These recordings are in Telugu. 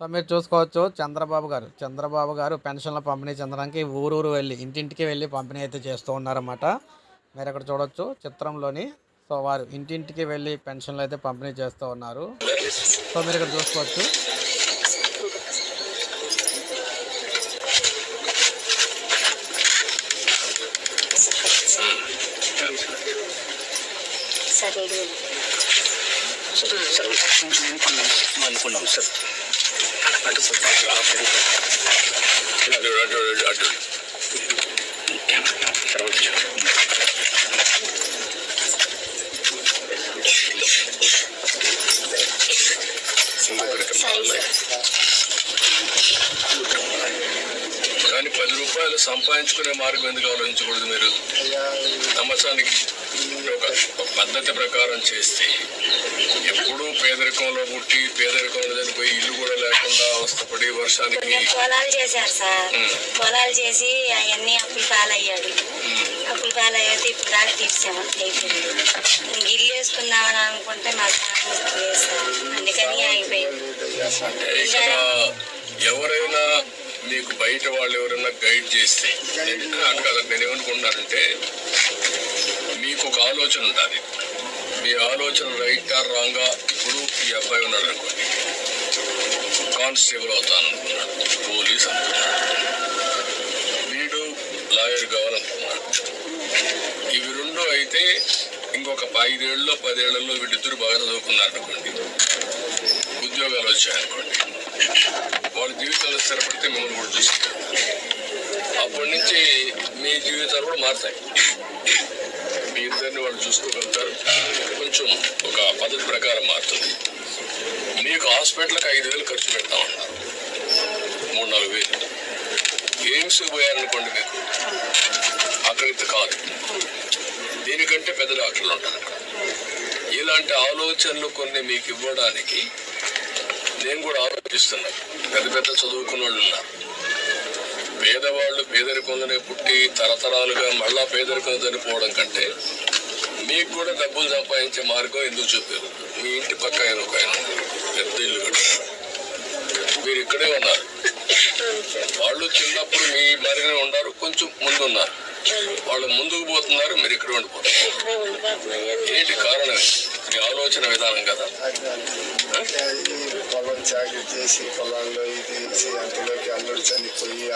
సో మీరు చూసుకోవచ్చు చంద్రబాబు గారు చంద్రబాబు గారు పెన్షన్ల పంపిణీ చెందడానికి ఊరూరు వెళ్ళి ఇంటింటికి వెళ్ళి పంపిణీ అయితే చేస్తూ ఉన్నారన్నమాట మీరు ఇక్కడ చూడొచ్చు చిత్రంలోని సో వారు ఇంటింటికి వెళ్ళి పెన్షన్లు అయితే పంపిణీ చేస్తూ ఉన్నారు సో మీరు ఇక్కడ చూసుకోవచ్చు సరే అనుకున్నాం సార్ అటు అటు అటు కానీ పది రూపాయలు సంపాదించుకునే మార్గం ఎందుకు ఆలోచించకూడదు మీరు? నమ్మకానికి ఒక పద్ధతి ప్రకారం చేస్తే ఎప్పుడూ పేదరికంలో పుట్టి పేదరికంలో చనిపోయి ఇల్లు కూడా లేకుండా అవస్థపడి వర్షానికి పొలాలు చేశారు సార్. పొలాలు చేసి అవన్నీ అప్పులు పాలయ్యాడు. అప్పులు పాలయ్యేది ఇప్పుడు దాకా తీర్చాము. అయిపోయింది. ఇల్లు వేసుకుందామని అనుకుంటే మా సార్ అందుకని ఇక్కడ ఎవరైనా మీకు బయట వాళ్ళు ఎవరైనా గైడ్ చేస్తే కదా నేను ఏమనుకుంటున్నానంటే మీకు ఒక ఆలోచన ఉండాలి. మీ ఆలోచన రైట్ ఆర్ రాంగా? ఇప్పుడు ఈ అబ్బాయి ఉన్నాడు అనుకోండి కానిస్టేబుల్ అవుతాను అనుకున్నాడు పోలీస్ అనుకున్నాడు. వీడు లాయర్ కావాలనుకున్నాడు. ఇవి రెండు అయితే ఇంకొక ఐదేళ్ళలో పదేళ్ళలో వీళ్ళిద్దరు బాగా చదువుకున్నారు అనుకోండి ఉద్యోగాలు వచ్చాయనుకోండి. వాళ్ళ జీవితాలు స్థిరపడితే మిమ్మల్ని కూడా చూసుకుంటారు. అప్పటి నుంచి మీ జీవితాలు కూడా మారుతాయి. మీ ఇద్దరిని వాళ్ళు చూసుకోగలుగుతారు కొంచెం ఒక పద్ధతి ప్రకారం మారుతుంది. మీకు హాస్పిటల్కి ఐదు వేలు ఖర్చు పెడతా ఉన్నారు మూడు నాలుగు వేలు. ఎయిమ్స్ పోయారనుకోండి మీకు? అక్కడికి కాదు. దీనికంటే పెద్ద డాక్టర్లు ఉంటారు. ఇలాంటి ఆలోచనలు కొన్ని మీకు ఇవ్వడానికి నేను కూడా ఆలోచిస్తున్నాను. పెద్ద పెద్ద చదువుకున్న వాళ్ళు ఉన్నారు. పేదవాళ్ళు పేదరికంలోనే పుట్టి తరతరాలుగా మళ్ళా పేదరికం చనిపోవడం కంటే మీకు కూడా డబ్బులు సంపాదించే మార్గం ఎందుకు చూపారు మీ ఇంటి పక్క ఆయన ఒక ఆయన. పెద్ద ఇల్లు మీరు ఇక్కడే ఉన్నారు. వాళ్ళు చిన్నప్పుడు మీ మరినే ఉన్నారు కొంచెం ముందు వాళ్ళు ముందుకు పోతున్నారు మీరు ఇక్కడ ఉండిపోతున్నారు ఏంటి కారణం? మీ ఆలోచన విధానం కదా. పొలం చాకరీ చేసి పొలాల్లో ఇది అంతలోకి అల్లుడు చనిపోయి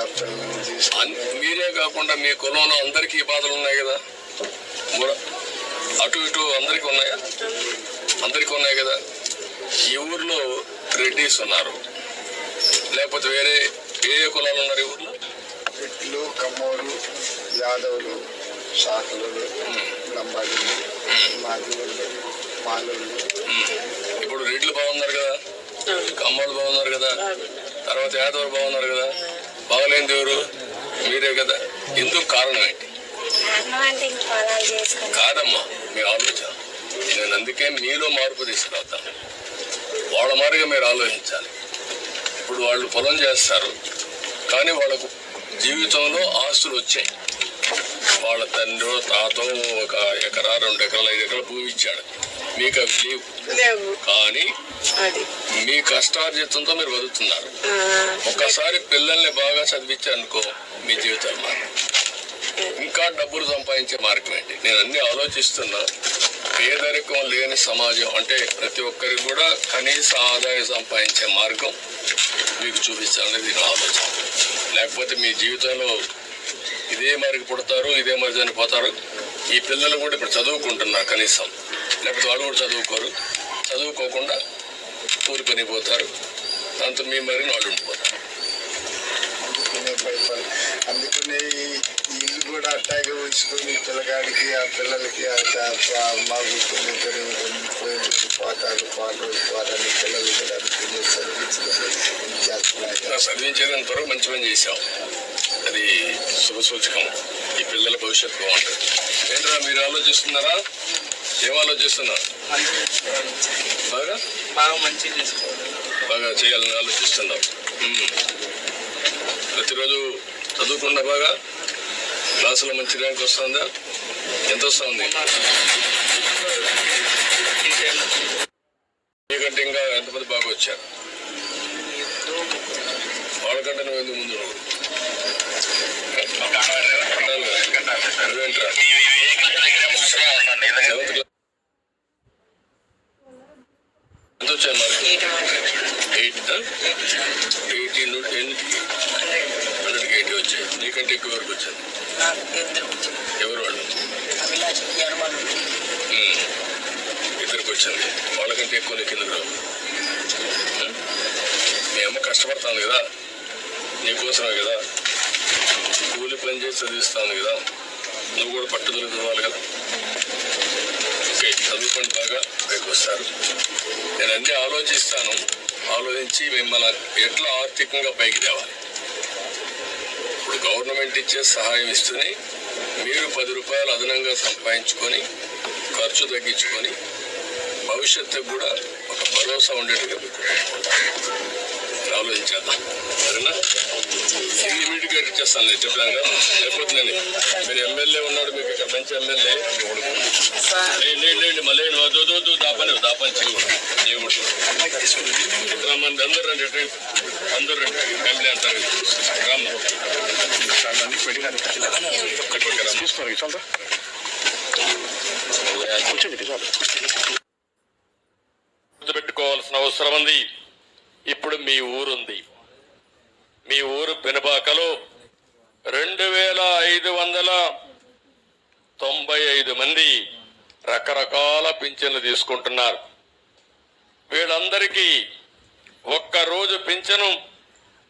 మీరే కాకుండా మీ కులంలో అందరికీ ఈ బాధలు ఉన్నాయి కదా. అటు ఇటు అందరికీ ఉన్నాయా? అందరికీ ఉన్నాయి కదా. ఈ ఊర్లో రెడ్డిస్ ఉన్నారు. లేకపోతే వేరే ఏ కులాలు ఉన్నారు ఈ ఊర్లో? రెడ్లు కమ్మోలు యాదవులు శాఖలు మాదివులు మాలలు ఉమ్. ఇప్పుడు రెడ్లు బాగున్నారు కదా? కమ్మలు బాగున్నారు కదా? తర్వాత యాదవులు బాగున్నారు కదా? బాగలేని ఎవరు? మీరే కదా. ఎందుకు కారణం ఏంటి? కాదమ్మా మీ ఆలోచన. నేను అందుకే మీలో మార్పు తీసుకురావుతాను వాళ్ళ మాదిరిగా మీరు ఆలోచించాలి. ఇప్పుడు వాళ్ళు పొలం చేస్తారు కానీ వాళ్ళకు జీవితంలో ఆస్తులు వచ్చాయి. వాళ్ళ తండ్రి తాతో ఒక ఎకరా రెండు ఎకరాలు ఐదు ఎకరాల భూమి ఇచ్చాడు. మీకు అవి లేవు. కానీ మీ కష్టార్జితంతో మీరు బతుకుతున్నారు. ఒక్కసారి పిల్లల్ని బాగా చదివించారనుకో మీ జీవితం మారు ఇంకా డబ్బులు సంపాదించే మార్గం ఏంటి? నేను అన్ని ఆలోచిస్తున్నా. పేదరికం లేని సమాజం అంటే ప్రతి ఒక్కరికి కూడా కనీస ఆదాయం సంపాదించే మార్గం మీకు చూపించాలనేది నేను ఆలోచన. లేకపోతే మీ జీవితంలో ఇదే మరికి పుడతారు ఇదే మరి చనిపోతారు ఈ పిల్లలు కూడా ఇప్పుడు చదువుకుంటున్నారు కనీసం. లేకపోతే వాళ్ళు కూడా చదువుకోరు. చదువుకోకుండా ఊరి పని పోతారు. దాంతో మీ మరిగిన వాళ్ళు ఉండిపోతారు. అందుకనే ఉంచుకొని పిల్లగాడికి ఆ పిల్లలకి ఆ చా- ఆ మాకు కొన్ని కొన్ని పోతారు పాటలు పోతారు పిల్లలు కూడా అందుకనే చదివించడం చేస్తున్నాయి. నా చదివించేది త్వరగా మంచి పని చేశాం. అది శుభ సూచకం. ఈ పిల్లల భవిష్యత్తు బాగుంటుంది. ఏంట్రా మీరు ఆలోచిస్తున్నారా? ఏం ఆలోచిస్తున్నారు? బాగా? బాగా మంచిగా తీసుకోవాలి బాగా చేయాలని ఆలోచిస్తున్నాం. ప్రతిరోజు చదువుకుండా బాగా? క్లాసులో మంచి ర్యాంక్ వస్తుందా? ఎంత వస్తుంది? మీకంటే ఇంకా ఎంతమంది బాగా వచ్చారు? నాకంటే నువ్వు ఎందుకు ముందు ఎంత వచ్చాను మరి ఎయిట్ ఎయిటీ నీకంటే ఎక్కువ వరకు వచ్చాను ఎవరు వాళ్ళు. ఇద్దరికి వచ్చింది వాళ్ళకంటే ఎక్కువ నీకు ఎందుకు రావు. మీ అమ్మ కష్టపడతాను కదా? నీకోసమే కదా? కూలి పని చేసి చదివిస్తాను కదా? నువ్వు కూడా పట్టుదల చదవాలి కదా? ఓకే చదువుకోండి బాగా పైకి వస్తారు. నేను అన్ని ఆలోచిస్తాను. ఆలోచించి మిమ్మల్ని ఎట్లా ఆర్థికంగా పైకి తేవాలి? ఇప్పుడు గవర్నమెంట్ ఇచ్చే సహాయం ఇస్తూనే మీరు పది రూపాయలు అదనంగా సంపాదించుకొని ఖర్చు తగ్గించుకొని భవిష్యత్తు కూడా భరోసా ఉండేట్టుగా మీకు ఆలోచించేద్దాం సరేనా ఇమీడియట్గా ఇచ్చేస్తాను నేను చెప్పాను కదా లేకపోతే నేను మీరు ఎమ్మెల్యే ఉన్నాడు మీకు ఇక్కడ మంచి ఎమ్మెల్యే లేండి మళ్ళీ వద్దు వద్దు వద్దు దాపని దాపని చెయ్యి దేవుడు రమ్మంది అందరు రండి రండి. అందరూ రండి ఫ్యామిలీ అంటారు రామ్మ తీసుకోవాలి చాలు కూర్చోండి చాలు అవసరం ఉంది ఇప్పుడు మీ ఊరుంది. మీ ఊరు పెనుబాకలో రెండు వేల ఐదు వందల తొంభై ఐదు మంది రకరకాల పింఛన్లు తీసుకుంటున్నారు. వీళ్ళందరికీ ఒక్క రోజు పింఛను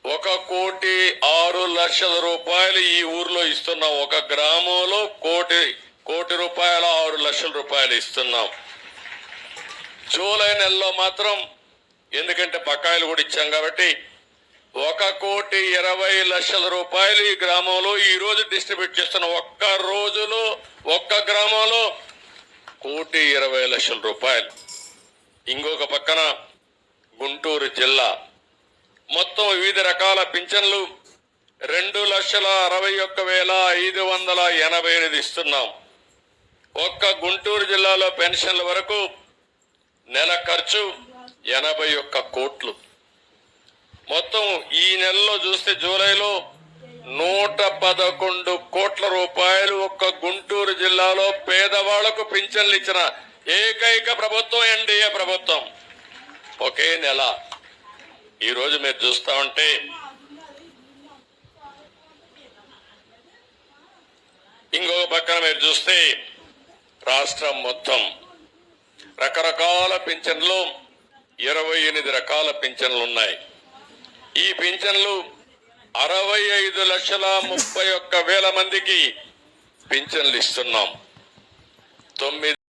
ఒక కోటి ఆరు లక్షల రూపాయలు ఈ ఊర్లో ఇస్తున్నాం. ఒక గ్రామంలో కోటి కోటి రూపాయల ఆరు లక్షల రూపాయలు ఇస్తున్నాం. జూలై నెలలో మాత్రం ఎందుకంటే బకాయిలు కూడా ఇచ్చాం కాబట్టి ఒక కోటి ఇరవై లక్షల రూపాయలు ఈ గ్రామంలో ఈ రోజు డిస్ట్రిబ్యూట్ చేస్తున్న ఒక్క రోజులో ఒక్క గ్రామంలో కోటి ఇరవై లక్షల రూపాయలు. ఇంకొక పక్కన గుంటూరు జిల్లా. మొత్తం వివిధ రకాల పింఛన్లు రెండు లక్షల అరవై ఒక్క వేల ఐదు వందల ఎనభై ఎనిమిది ఇస్తున్నాం. ఒక్క గుంటూరు జిల్లాలో పెన్షన్ల వరకు నెల ఖర్చు ఎనభై ఒక్క కోట్లు. మొత్తం ఈ నెలలో చూస్తే జూలైలో నూట పదకొండు కోట్ల రూపాయలు ఒక్క గుంటూరు జిల్లాలో పేదవాళ్ళకు పింఛన్లు ఇచ్చిన ఏకైక ప్రభుత్వం ఎన్డీఏ ప్రభుత్వం. ఒకే నెల. ఈరోజు మీరు చూస్తా ఉంటే ఇంకొక పక్కన మీరు చూస్తే రాష్ట్రం మొత్తం. రకరకాల పింఛన్లు ఇరవై ఎనిమిది రకాల పింఛన్లు ఉన్నాయి ఈ పింఛన్లు అరవై ఐదు లక్షల ముప్పై ఒక్క వేల మందికి పింఛన్లు ఇస్తున్నాం తొమ్మిది